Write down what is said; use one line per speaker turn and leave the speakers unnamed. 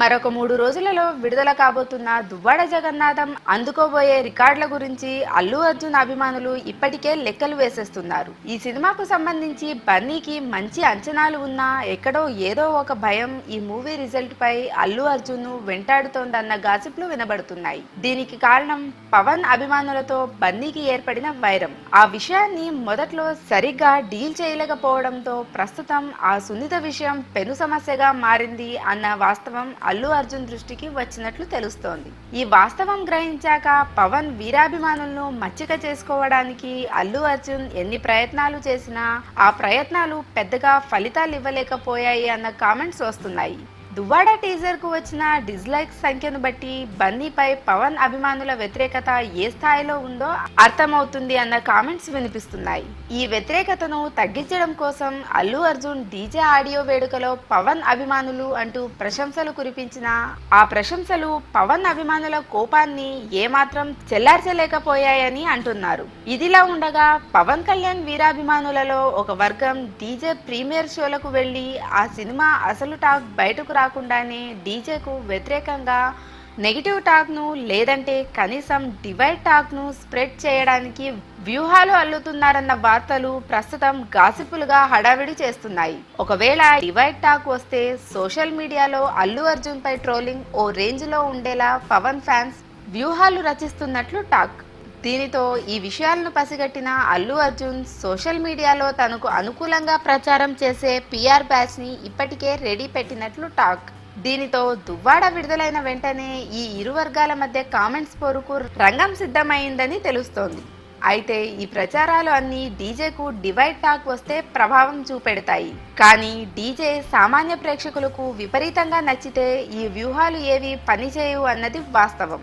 మరొక మూడు రోజులలో విడుదల కాబోతున్న దువ్వాడ జగన్నాథం అందుకోబోయే రికార్డుల గురించి అల్లు అర్జున్ అభిమానులు ఇప్పటికే లెక్కలు వేసేస్తున్నారు. ఈ సినిమాకు సంబంధించి బన్నీకి మంచి అంచనాలు ఉన్నా ఎక్కడో ఏదో ఒక భయం ఈ మూవీ రిజల్ట్ పై అల్లు అర్జున్ను వెంటాడుతోందన్న గాసిప్లు వినబడుతున్నాయి. దీనికి కారణం పవన్ అభిమానులతో బన్నీకి ఏర్పడిన వైరం. ఆ విషయాన్ని మొదట్లో సరిగ్గా డీల్ చేయలేకపోవడంతో ప్రస్తుతం ఆ సున్నిత విషయం పెను సమస్యగా మారింది అన్న వాస్తవం అల్లు అర్జున్ దృష్టికి వచ్చినట్లు తెలుస్తోంది. ఈ వాస్తవం గ్రహించాక పవన్ వీరాభిమానులను మచ్చిక చేసుకోవడానికి అల్లు అర్జున్ ఎన్ని ప్రయత్నాలు చేసినా ఆ ప్రయత్నాలు పెద్దగా ఫలితాలు ఇవ్వలేకపోయాయి అన్న కామెంట్స్ వస్తున్నాయి. దువ్వాడ టీజర్కు వచ్చిన డిస్లైక్ సంఖ్యను బట్టి బన్నీపై పవన్ అభిమానుల వ్యతిరేకత ఏ స్థాయిలో ఉందో అర్థమవుతుంది అన్న కామెంట్స్ వినిపిస్తున్నాయి. ఈ వ్యతిరేకతను తగ్గించడం కోసం అల్లు అర్జున్ డీజే ఆడియో వేడుకలో పవన్ అభిమానులు అంటూ ప్రశంసలు కురిపించిన ఆ ప్రశంసలు పవన్ అభిమానుల కోపాన్ని ఏమాత్రం చెల్లార్చలేకపోయాయని అంటున్నారు. ఇదిలా ఉండగా పవన్ కళ్యాణ్ వీరాభిమానులలో ఒక వర్గం డీజే ప్రీమియర్ షోలకు వెళ్ళి ఆ సినిమా అసలు టాక్ బయటకు రాకుండానే డీజేకు వ్యతిరేకంగా నెగిటివ్ టాక్ను లేదంటే కనీసం డివైడ్ టాక్ను స్ప్రెడ్ చేయడానికి వ్యూహాలు అల్లుతున్నారన్న వార్తలు ప్రస్తుతం గాసిపులుగా హడావిడి చేస్తున్నాయి. ఒకవేళ డివైడ్ టాక్ వస్తే సోషల్ మీడియాలో అల్లు అర్జున్ పై ట్రోలింగ్ ఓ రేంజ్లో ఉండేలా పవన్ ఫ్యాన్స్ వ్యూహాలు రచిస్తున్నట్లు టాక్. దీనితో ఈ విషయాలను పసిగట్టిన అల్లు అర్జున్ సోషల్ మీడియాలో తనకు అనుకూలంగా ప్రచారం చేసే పిఆర్ బ్యాచ్ని ఇప్పటికే రెడీ పెట్టినట్లు టాక్. దీనితో దువ్వాడ విడుదలైన వెంటనే ఈ ఇరు వర్గాల మధ్య కామెంట్స్ పోరుకు రంగం సిద్ధమైందని తెలుస్తోంది. అయితే ఈ ప్రచారాలు అన్ని డీజేకు డివైడ్ టాక్ వస్తే ప్రభావం చూపెడతాయి. కానీ డీజే సామాన్య ప్రేక్షకులకు విపరీతంగా నచ్చితే ఈ వ్యూహాలు ఏవి పనిచేయవు అన్నది వాస్తవం.